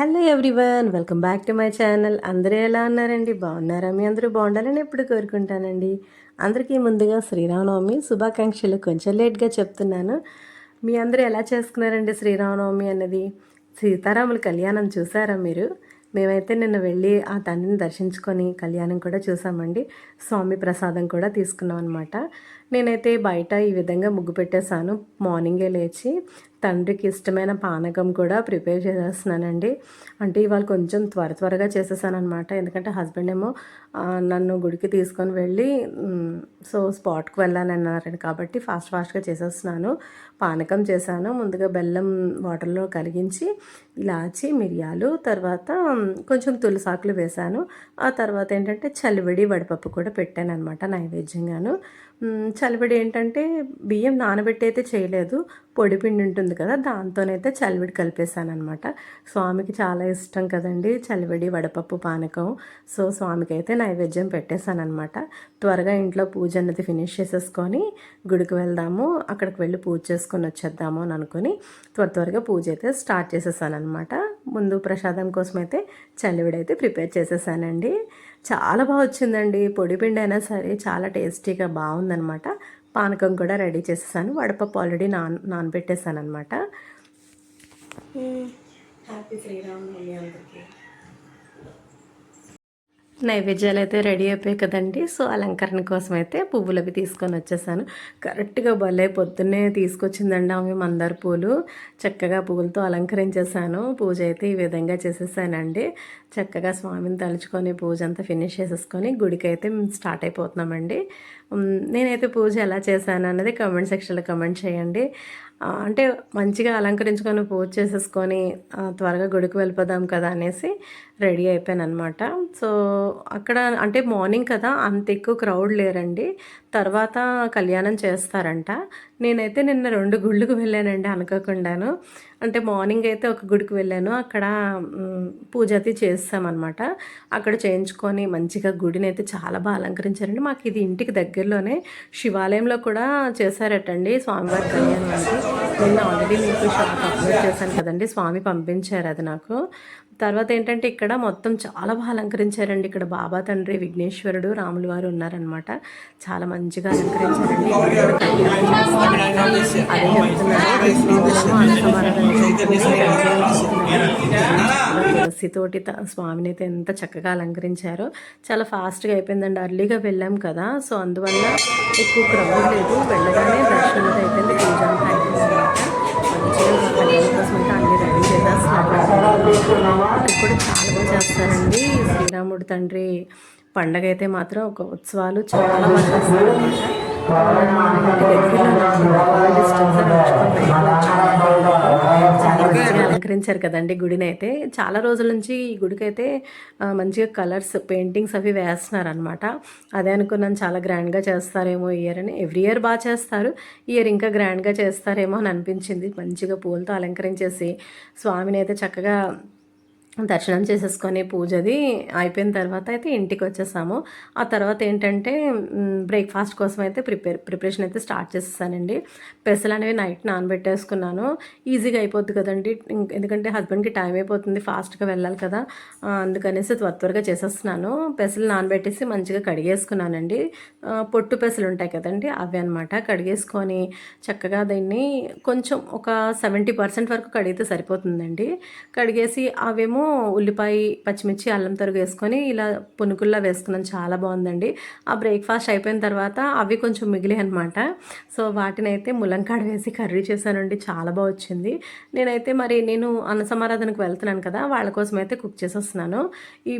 Hello everyone welcome back to my channel. అందరూ ఎలా ఉన్నారండి? బాగున్నారా? మీ అందరూ బాగుండాలని ఎప్పుడు కోరుకుంటానండి. అందరికీ ముందుగా శ్రీరామనవమి శుభాకాంక్షలు కొంచెం లేట్గా చెప్తున్నాను. మీ అందరూ ఎలా చేసుకున్నారండి శ్రీరామనవమి అన్నది? సీతారాముల కళ్యాణం చూసారా మీరు? మేమైతే నిన్న వెళ్ళి ఆ తండ్రిని దర్శించుకొని కళ్యాణం కూడా చూసామండి. స్వామి ప్రసాదం కూడా తీసుకున్నాం అనమాట నేనైతే బయట ఈ విధంగా ముగ్గు పెట్టేశాను. మార్నింగే లేచి తండ్రికి ఇష్టమైన పానకం కూడా ప్రిపేర్ చేసేస్తున్నానండి. అంటే ఇవాళ కొంచెం త్వర త్వరగా చేసేసానమాట ఎందుకంటే హస్బెండ్ ఏమో నన్ను గుడికి తీసుకొని వెళ్ళి సో స్పాట్కి వెళ్ళాలన్నారు కాబట్టి ఫాస్ట్ ఫాస్ట్గా చేసేస్తున్నాను. పానకం చేశాను. ముందుగా బెల్లం వాటర్లో కలిగించి ఇలాచి మిరియాలు తర్వాత కొంచెం తులసాకులు వేశాను. ఆ తర్వాత ఏంటంటే చలివిడి వడిపప్పు కూడా పెట్టాను అనమాట నైవేద్యంగాను చలివిడి ఏంటంటే బియ్యం నానబెట్టి అయితే చేయలేదు పొడిపిండి ఉంటుంది కదా దాంతోనైతే చలివిడి కలిపేశాను అనమాట స్వామికి చాలా ఇష్టం కదండి చలివిడి వడపప్పు పానకం. సో స్వామికి అయితే నైవేద్యం పెట్టేశాను అనమాట త్వరగా ఇంట్లో పూజ అన్నది ఫినిష్ చేసేసుకొని గుడికి వెళ్దాము అక్కడికి వెళ్ళి పూజ చేసుకొని వచ్చేద్దాము అని అనుకుని త్వర త్వరగా పూజ అయితే స్టార్ట్ చేసేసాను అనమాట ముందు ప్రసాదం కోసం అయితే చలివిడి అయితే ప్రిపేర్ చేసేసానండి. చాలా బాగా వచ్చిందండి పొడిపిండి అయినా సరే చాలా టేస్టీగా బాగుందనమాట పానకం కూడా రెడీ చేసేసాను. వడపప్పు ఆల్రెడీ నాన్ నానబెట్టేసాను అనమాట హ్యాపీ శ్రీరామ్ అందరికీ. నైవేద్యాలు అయితే రెడీ అయిపోయాయి కదండి. సో అలంకరణ కోసం అయితే పువ్వులు అవి తీసుకొని వచ్చేసాను. కరెక్ట్గా భలే పొద్దున్నే తీసుకొచ్చిందండి ఆమె మందార పూలు. చక్కగా పువ్వులతో అలంకరించేసాను. పూజ అయితే ఈ విధంగా చేసేసానండి. చక్కగా స్వామిని తలుచుకొని పూజ అంతా ఫినిష్ చేసేసుకొని గుడికి అయితే స్టార్ట్ అయిపోతున్నామండి. నేనైతే పూజ ఎలా చేశాను అన్నది కమెంట్ సెక్షన్లో కమెంట్ చేయండి. అంటే మంచిగా అలంకరించుకొని పూజ చేసేసుకొని త్వరగా గుడికి వెళ్ళిపోదాం కదా అనేసి రెడీ అయిపోయాను అనమాట సో అక్కడ అంటే మార్నింగ్ కదా అంత ఎక్కువ క్రౌడ్ లేరండి. తర్వాత కళ్యాణం చేస్తారంట. నేనైతే నిన్న రెండు గుళ్ళకు వెళ్ళానండి అనుకోకుండాను. అంటే మార్నింగ్ అయితే ఒక గుడికి వెళ్ళాను. అక్కడ పూజ అయితే చేస్తామన్నమాట. అక్కడ చేయించుకొని మంచిగా గుడిని అయితే చాలా బాగా అలంకరించారండి. మాకు ఇది ఇంటికి దగ్గరలోనే శివాలయంలో కూడా చేశారటండి స్వామివారి కళ్యాణం అంటే నేను ఆల్రెడీ మీకు షాప్ అప్లోడ్ చేశాను కదండి. స్వామి పంపించారు అది నాకు. తర్వాత ఏంటంటే ఇక్కడ మొత్తం చాలా బాగా అలంకరించారండి. ఇక్కడ బాబా తండ్రి విఘ్నేశ్వరుడు రాములు వారు ఉన్నారనమాట చాలా మంచిగా అలంకరించారండి. తులసితోటి స్వామిని అయితే ఎంత చక్కగా అలంకరించారో. చాలా ఫాస్ట్గా అయిపోయిందండి. అర్లీగా వెళ్ళాం కదా. సో అందువల్ల ఎక్కువ క్రౌడ్ లేదు. వెళ్ళగానే దర్శనం అయిపోయింది. పూజ ఇక్కడ కూడా చాలా బాగా చేస్తారండి. శ్రీరాముడి తండ్రి పండగ అయితే మాత్రం ఒక ఉత్సవాలు చాలా బాగా అలంకరించారు కదండి గుడిని అయితే. చాలా రోజుల నుంచి ఈ గుడికి అయితే మంచిగా కలర్స్ పెయింటింగ్స్ అవి వేస్తున్నారు అనమాట అదే అనుకున్నాను చాలా గ్రాండ్గా చేస్తారేమో ఇయర్ అని. ఎవ్రీ ఇయర్ బాగా చేస్తారు. ఇయర్ ఇంకా గ్రాండ్గా చేస్తారేమో అని అనిపించింది. మంచిగా పూలతో అలంకరించేసి స్వామిని అయితే చక్కగా దర్శనం చేసేసుకొని పూజది అయిపోయిన తర్వాత అయితే ఇంటికి వచ్చేసాము ఆ తర్వాత ఏంటంటే బ్రేక్ఫాస్ట్ కోసం అయితే ప్రిపేర్ ప్రిపరేషన్ అయితే స్టార్ట్ చేసేసానండి. పెసలు అనేవి నైట్ నానబెట్టేసుకున్నాను. ఈజీగా అయిపోద్ది కదండి. ఎందుకంటే హస్బెండ్కి టైం అయిపోతుంది ఫాస్ట్గా వెళ్ళాలి కదా. అందుకనేసి త్వర త్వరగా చేసేస్తున్నాను. పెసలు నానబెట్టేసి మంచిగా కడిగేసుకున్నానండి. పొట్టు పెసలు ఉంటాయి కదండి అవి అనమాట కడిగేసుకొని చక్కగా దీన్ని కొంచెం ఒక సెవెంటీ పర్సెంట్ వరకు కడిగితే సరిపోతుందండి. కడిగేసి అవేమో ఉల్లిపాయ పచ్చిమిర్చి అల్లం తరుగు వేసుకొని ఇలా పునుకుల్లా వేసుకున్నాను. చాలా బాగుందండి. ఆ బ్రేక్ఫాస్ట్ అయిపోయిన తర్వాత అవి కొంచెం మిగిలి అనమాట సో వాటినైతే ములంకాడ వేసి కర్రీ చేశానండి. చాలా బాగా వచ్చింది. నేనైతే మరి నేను అన్న సమారాధనకు వెళ్తున్నాను కదా వాళ్ళ కోసం అయితే కుక్ చేసేస్తున్నాను. ఈ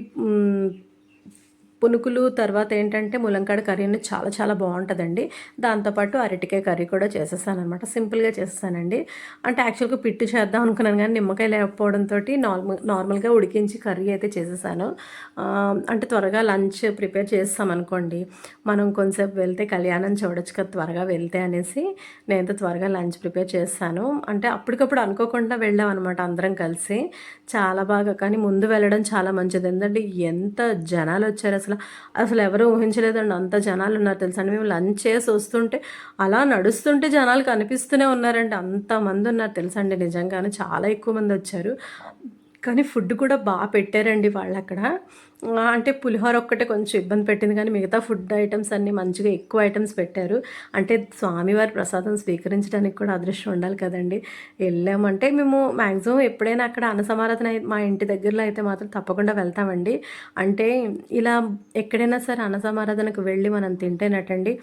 పునుకులు తర్వాత ఏంటంటే ములంకాడ కర్రీ అనేది చాలా చాలా బాగుంటుందండి. దాంతోపాటు అరటికాయ కర్రీ కూడా చేసేసాను అనమాట సింపుల్గా చేసేసానండి. అంటే యాక్చువల్గా పిట్టు చేద్దాం అనుకున్నాను కానీ నిమ్మకాయ లేకపోవడంతో నార్మల్ నార్మల్గా ఉడికించి కర్రీ అయితే చేసేసాను. అంటే త్వరగా లంచ్ ప్రిపేర్ చేస్తామనుకోండి. మనం కొంచెంసేపు వెళ్తే కళ్యాణం చూడొచ్చు కదా త్వరగా వెళ్తే అనేసి నేనైతే త్వరగా లంచ్ ప్రిపేర్ చేస్తాను. అంటే అప్పటికప్పుడు అనుకోకుండా వెళ్ళాం అనమాట అందరం కలిసి. చాలా బాగా కానీ ముందు వెళ్ళడం చాలా మంచిది. ఎందుకంటే ఎంత జనాలు వచ్చారు అసలు అసలు అసలు ఎవరు ఊహించలేదండి. అంత జనాలు ఉన్నారు తెలుసా మేము లంచ్ చేసి వస్తుంటే అలా నడుస్తుంటే జనాలు కనిపిస్తూనే ఉన్నారండి. అంతమంది ఉన్నారు తెలుసండి నిజంగానే చాలా ఎక్కువ మంది వచ్చారు. కానీ ఫుడ్ కూడా బాగా పెట్టారండి వాళ్ళు అక్కడ అంటే పులిహోర ఒక్కటే కొంచెం ఇబ్బంది పెట్టింది కానీ మిగతా ఫుడ్ ఐటమ్స్ అన్నీ మంచిగా ఎక్కువ ఐటమ్స్ పెట్టారు. అంటే స్వామివారి ప్రసాదం స్వీకరించడానికి కూడా అదృష్టం ఉండాలి కదండి. వెళ్ళామంటే మేము మ్యాక్సిమం ఎప్పుడైనా అక్కడ అన్నసమారాధన మా ఇంటి దగ్గరలో అయితే మాత్రం తప్పకుండా వెళ్తామండి. అంటే ఇలా ఎక్కడైనా సరే అన్నసమారాధనకు వెళ్ళి మనం తింటేనటండి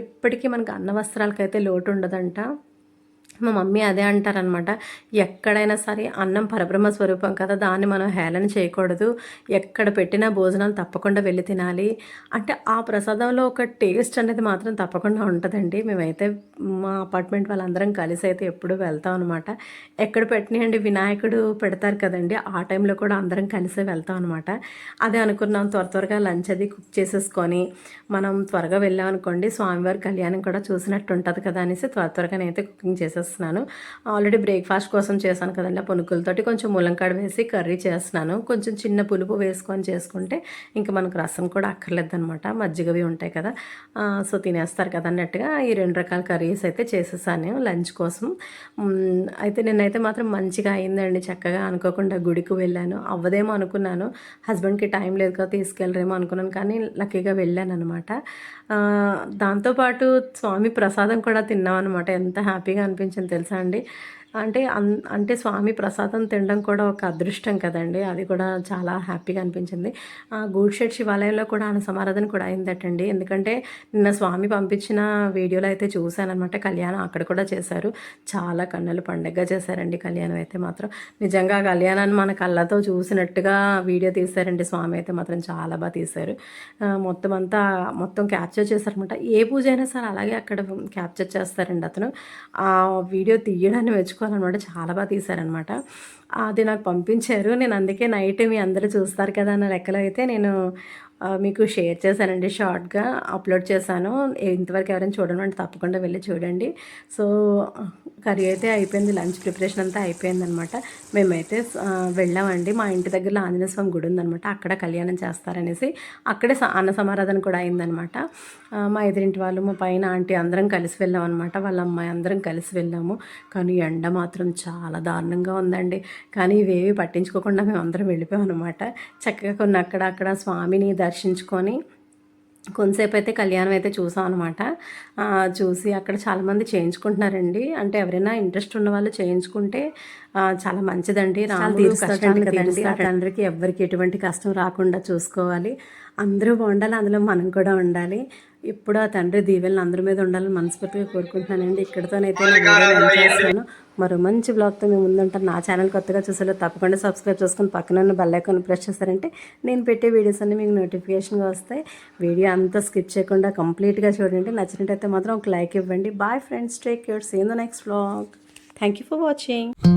ఎప్పటికీ మనకు అన్న వస్త్రాలకైతే లోటు ఉండదంట. మా మమ్మీ అదే అంటారనమాట. ఎక్కడైనా సరే అన్నం పరబ్రహ్మ స్వరూపం కదా దాన్ని మనం హేళన చేయకూడదు. ఎక్కడ పెట్టినా భోజనాలు తప్పకుండా వెళ్ళి తినాలి. అంటే ఆ ప్రసాదంలో ఒక టేస్ట్ అనేది మాత్రం తప్పకుండా ఉంటుందండి. మేమైతే మా అపార్ట్మెంట్ వాళ్ళందరం కలిసి అయితే ఎప్పుడు వెళ్తాం అనమాట. ఎక్కడ పెట్టినాయండి వినాయకుడు పెడతారు కదండి ఆ టైంలో కూడా అందరం కలిసే వెళ్తాం అనమాట. అదే అనుకున్నాం త్వర త్వరగా లంచ్ అది కుక్ చేసేసుకొని మనం త్వరగా వెళ్ళాం అనుకోండి స్వామివారి కళ్యాణం కూడా చూసినట్టు ఉంటుంది కదా అనేసి త్వర త్వరగానైతే కుకింగ్ కుకింగ్ చేస్తున్నాను. ఆల్రెడీ బ్రేక్ఫాస్ట్ కోసం చేశాను కదండి ఆ పునుకులతోటి. కొంచెం ములంకాడ వేసి కర్రీ చేస్తున్నాను. కొంచెం చిన్న పులుపు వేసుకొని చేసుకుంటే ఇంకా మనకు రసం కూడా అక్కర్లేదు అనమాట మజ్జిగవి ఉంటాయి కదా. సో తినేస్తారు కదా అన్నట్టుగా ఈ రెండు రకాల కర్రీస్ అయితే చేసేసాను లంచ్ కోసం. అయితే నేనైతే మాత్రం మంచిగా అయిందండి. చక్కగా అనుకోకుండా గుడికి వెళ్ళాను. అవ్వదేమో అనుకున్నాను. హస్బెండ్కి టైం లేదు కదా తీసుకెళ్ళరేమో అనుకున్నాను కానీ లక్కీగా వెళ్ళాను అనమాట దాంతోపాటు స్వామి ప్రసాదం కూడా తిన్నాం అనమాట ఎంత హ్యాపీగా అనిపించింది తెలుసా అండి? అంటే అన్ అంటే స్వామి ప్రసాదం తినడం కూడా ఒక అదృష్టం కదండి. అది కూడా చాలా హ్యాపీగా అనిపించింది. ఆ గూడ్షెడ్ శివాలయంలో కూడా ఆయన సమారాధన కూడా అయిందటండి. ఎందుకంటే నిన్న స్వామి పంపించిన వీడియోలో అయితే చూశానమాట కళ్యాణం అక్కడ కూడా చేశారు. చాలా కన్నులు పండగగా చేశారండి కళ్యాణం అయితే మాత్రం. నిజంగా కళ్యాణాన్ని మన కళ్ళతో చూసినట్టుగా వీడియో తీశారండి స్వామి అయితే మాత్రం. చాలా బాగా తీశారు. మొత్తం అంతా మొత్తం క్యాప్చర్ చేశారనమాట ఏ పూజ అయినా సరే అలాగే అక్కడ క్యాప్చర్ చేస్తారండి అతను. ఆ వీడియో తీయడాన్ని మెచ్చుకోవాలన్నమాట చాలా బాగా తీశారనమాట అది నాకు పంపించారు. నేను అందుకే నైట్ మీ అందరూ చూస్తారు కదా అన్న లెక్కలో అయితే నేను మీకు షేర్ చేశానండి షార్ట్గా అప్లోడ్ చేశాను. ఇంతవరకు ఎవరైనా చూడండి అంటే తప్పకుండా వెళ్ళి చూడండి. సో కర్రీ అయితే అయిపోయింది లంచ్ ప్రిపరేషన్ అంతా అయిపోయింది అనమాట మేమైతే వెళ్ళామండి. మా ఇంటి దగ్గరలో ఆంజనేయ స్వామి గుడి ఉందనమాట. అక్కడ కళ్యాణం చేస్తారనేసి అక్కడే స- అన్న సమారాధన కూడా అయిందనమాట. మా ఎదురింటి వాళ్ళు మా పైన ఆంటీ అందరం కలిసి వెళ్ళాం అనమాట వాళ్ళ అమ్మాయి అందరం కలిసి వెళ్ళాము. కానీ ఎండ మాత్రం చాలా దారుణంగా ఉందండి. కానీ ఇవేవి పట్టించుకోకుండా మేము అందరం వెళ్ళిపోయాం అనమాట చక్కగా కొన్ని అక్కడ అక్కడ స్వామిని దర్శించుకొని కొంతసేపు అయితే కళ్యాణం అయితే చూసాం అనమాట చూసి అక్కడ చాలామంది చేయించుకుంటున్నారండి. అంటే ఎవరైనా ఇంట్రెస్ట్ ఉన్న వాళ్ళు చేయించుకుంటే చాలా మంచిదండి. తండ్రికి ఎవరికి ఎటువంటి కష్టం రాకుండా చూసుకోవాలి. అందరూ బాగుండాలి అందులో మనం కూడా ఉండాలి. ఇప్పుడు ఆ తండ్రి దీవెనలు అందరి మీద ఉండాలని మనస్ఫూర్తిగా కోరుకుంటున్నానండి. ఇక్కడితోనైతే నేను చేస్తాను మరో మంచి బ్లాగ్తో మేము ముందుంటాను. నా ఛానల్ కొత్తగా చూసేలో తప్పకుండా సబ్స్క్రైబ్ చేసుకుని పక్కన ఉన్న బెల్ ఐకాన్ ప్రెస్ చేస్తారంటే నేను పెట్టే వీడియోస్ అన్ని మీకు నోటిఫికేషన్గా వస్తాయి. వీడియో అంతా స్కిప్ చేయకుండా కంప్లీట్గా చూడండి. నచ్చినట్టయితే మాత్రం ఒక లైక్ ఇవ్వండి. Bye friends take care see in the next blog thank you for watching